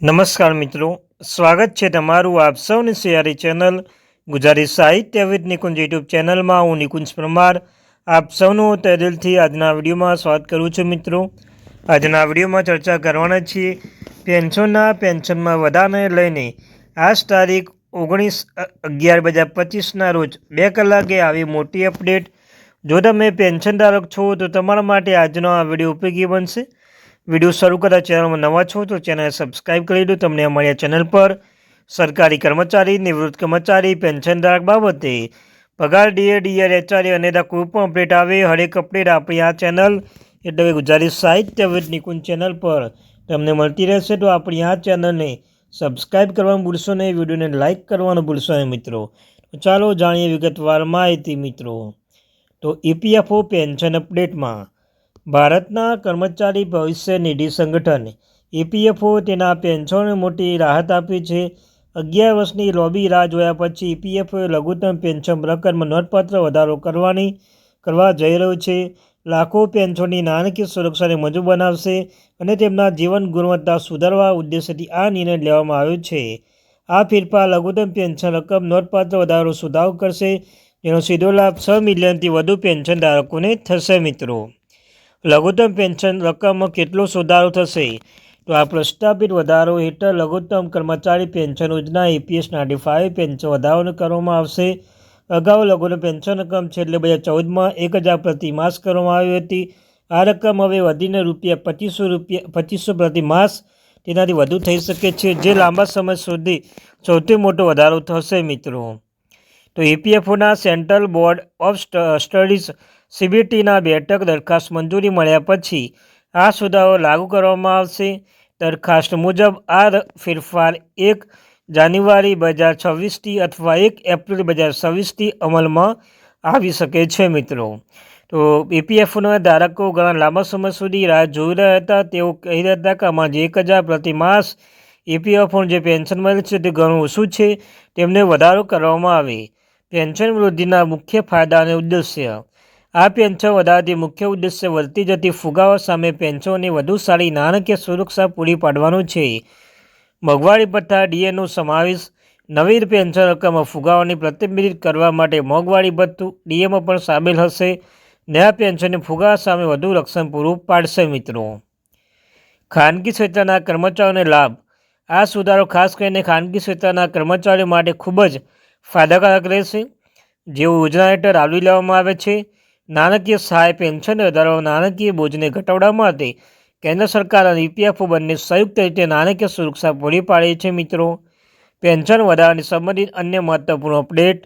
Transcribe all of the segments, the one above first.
નમસ્કાર મિત્રો, સ્વાગત છે તમારું આપ સૌની સિયારી ચેનલ ગુજરાતી સાહિત્ય વિદ નિકુંજ યુટ્યુબ ચેનલમાં. હું નિકુંજ પરમાર. આપ સૌનું તે દિલથી આજના વિડીયોમાં સ્વાગત કરું છું મિત્રો. આજના વિડીયોમાં ચર્ચા કરવાના છીએ પેન્શનના પેન્શનમાં વધારાને લઈને. આજ તારીખ ઓગણીસ અગિયાર બે હજાર પચીસના રોજ બે કલાકે આવી મોટી અપડેટ. જો તમે પેન્શન ધારક છો તો તમારા માટે આજનો આ વીડિયો ઉપયોગી બનશે. વીડિયો શરૂ કરતા ચેનલમાં નવા છો તો ચેનલ સબસ્ક્રાઇબ કરી દો. તમને અમારી ચેનલ પર સરકારી કર્મચારી, નિવૃત્ત કર્મચારી પેન્શનધારક બાબતે પગાર, ડીએ, ડીઆર, એચઆરએ અને કોઈ પણ અપડેટ આવે, હરેક અપડેટ આપણી આ ચેનલ એટલે ગુજરાતી સાહિત્ય વિદ નિકુંજ ચેનલ પર તમને મળતી રહેશે. તો આપણી આ ચેનલને સબસ્ક્રાઈબ કરવાનું ભૂલશો નહીં, વિડીયોને લાઇક કરવાનું ભૂલશો નહીં મિત્રો. ચાલો જાણીએ વિગતવાર માહિતી મિત્રો. તો ઈપીએફઓ પેન્શન અપડેટમાં ભારતના કર્મચારી ભવિષ્ય નિધિ સંગઠન ઈપીએફઓ તેના પેન્શનને મોટી રાહત આપી છે. અગિયાર વર્ષની લોબી રાહ જોયા પછી ઈપીએફઓએ લઘુત્તમ પેન્શન રકમમાં નોંધપાત્ર વધારો કરવાની, કરવા જઈ રહ્યું છે. લાખો પેન્શનની નાણાકીય સુરક્ષાને મજબૂત બનાવશે અને તેમના જીવન ગુણવત્તા સુધારવા ઉદ્દેશ્યથી આ નિર્ણય લેવામાં આવ્યો છે. આ ફેરફાર લઘુત્તમ પેન્શન રકમ નોંધપાત્ર વધારો સુધારો કરશે, જેનો સીધો લાભ છ મિલિયનથી વધુ પેન્શન ધારકોને થશે, મિત્રો. લઘુત્તમ પેન્શન રકમમાં કેટલો સુધારો થશે? તો આ પ્રસ્તાવિત વધારો હેઠળ લઘુત્તમ કર્મચારી પેન્શન યોજના એપીએસ નાઇન્ટી ફાઇવ પેન્શન વધારો કરવામાં આવશે. અગાઉ લઘુત્તમ પેન્શન રકમ છેલ્લે બે હજાર ચૌદમાં એક હજાર પ્રતિ માસ કરવામાં આવી હતી. આ રકમ હવે વધીને રૂપિયા પચીસો રૂપિયા, પચીસો પ્રતિ માસ તેનાથી વધુ થઈ શકે છે, જે લાંબા સમય સુધી સૌથી મોટો વધારો થશે, મિત્રો. તો ઈપીએફઓના સેન્ટ્રલ બોર્ડ ઓફ સ્ટડીઝ સીબીટીના બેઠક દરખાસ્ત મંજૂરી મળ્યા પછી આ સુધારો લાગુ કરવામાં આવશે. દરખાસ્ત મુજબ, આ ફેરફાર એક જાન્યુઆરી બે હજાર છવ્વીસથી અથવા એક એપ્રિલ બે હજાર છવ્વીસથી અમલમાં આવી શકે છે, મિત્રો. તો ઈપીએફઓના ધારકો ઘણા લાંબા સમય સુધી રાહ જોઈ રહ્યા હતા. તેઓ કહી રહ્યા હતા કે આમાં જે એક હજાર પ્રતિ માસ ઈપીએફનું જે પેન્શન મળે છે તે ઘણું ઓછું છે. તેમને વધારો કરવામાં આવે. પેન્શન વૃદ્ધિના મુખ્ય ફાયદા અને ઉદ્દેશ્ય. આ પેન્શન વધારતી મુખ્ય ઉદ્દેશ્ય વધતી જતી ફુગાવા સામે પેન્શનની વધુ સારી નાણાકીય સુરક્ષા પૂરી પાડવાનું છે. મોંઘવારી ભથ્થા ડીએનો સમાવેશ, નવી પેન્શન રકમમાં ફુગાઓને પ્રતિબિંબિત કરવા માટે મોંઘવારી ભથ્થું ડીએમાં પણ સામેલ હશે. નયા પેન્શનને ફુગાવા સામે વધુ રક્ષણ પૂરું પાડશે મિત્રો. ખાનગી ક્ષેત્રના કર્મચારીઓને લાભ. આ સુધારો ખાસ કરીને ખાનગી ક્ષેત્રના કર્મચારીઓ માટે ખૂબ જ ફાયદાકારક રહેશે. જેઓ યોજના હેઠળ આવરી લેવામાં આવે છે. નાણાકીય સહાય પેન્શન વધારવા નાણાકીય બોજને ઘટાડવા માટે કેન્દ્ર સરકાર અને ઈપીએફઓ બંને સંયુક્ત રીતે નાણાકીય સુરક્ષા પૂરી પાડે છે મિત્રો. પેન્શન વધારાની સંબંધિત અન્ય મહત્વપૂર્ણ અપડેટ,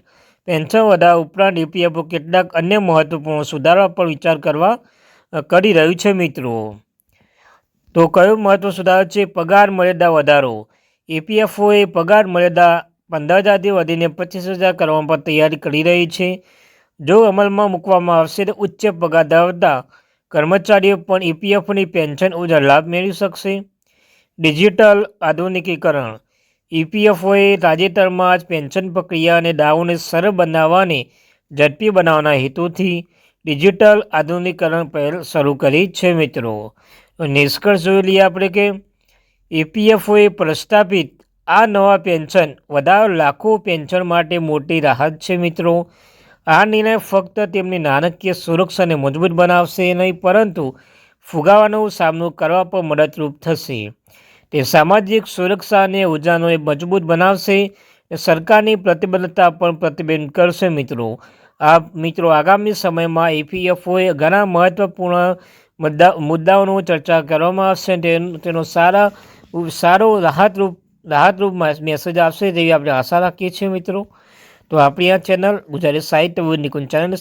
પેન્શન વધારા ઉપરાંત ઈપીએફઓ કેટલાક અન્ય મહત્વપૂર્ણ સુધારા પર વિચાર કરવા કરી રહ્યું છે મિત્રો. તો કયો મહત્વ સુધારો છે? પગાર મર્યાદા વધારો. ઈપીએફઓએ પગાર મર્યાદા પંદર હજારથી વધીને પચીસ હજાર કરવા પર તૈયારી કરી રહી છે. જો અમલમાં મૂકવામાં આવશે તો ઉચ્ચ પગાર ધરાવતા કર્મચારીઓ પણ ઈપીએફની પેન્શન ઉજા લાભ મેળવી શકશે. ડિજિટલ આધુનિકીકરણ. ઈપીએફઓએ તાજેતરમાં જ પેન્શન પ્રક્રિયા અને દાવોને સરળ બનાવવાને ઝડપી બનાવવાના હેતુથી ડિજિટલ આધુનિકરણ પહેલ શરૂ કરી છે મિત્રો. નિષ્કર્ષ જોઈ લઈએ આપણે કે ઈપીએફઓએ પ્રસ્થાપિત આ નવા પેન્શન, વધારો લાખો પેન્શન માટે મોટી રાહત છે મિત્રો. આ નિર્ણય ફક્ત તેમની નાણાકીય સુરક્ષાને મજબૂત બનાવશે નહીં, પરંતુ ફુગાવાનો સામનો કરવા પર મદદરૂપ થશે. તે સામાજિક સુરક્ષા અને ઉર્જાને મજબૂત બનાવશે સરકારની પ્રતિબદ્ધતા પણ પ્રતિબિંબ કરશે મિત્રો. આ મિત્રો, આગામી સમયમાં ઈપીએફઓએ ઘણા મહત્ત્વપૂર્ણ મુદ્દા, મુદ્દાઓનો ચર્ચા કરવામાં આવશે તેનો સારા, સારો રાહતરૂપ રાહતરૂપ મેસેજ આપશે તેવી આપણે આશા રાખીએ છીએ મિત્રો. તો આપણી આ ચેનલ ગુજરાતી સાહિત્ય નિકુંજ ચેનલને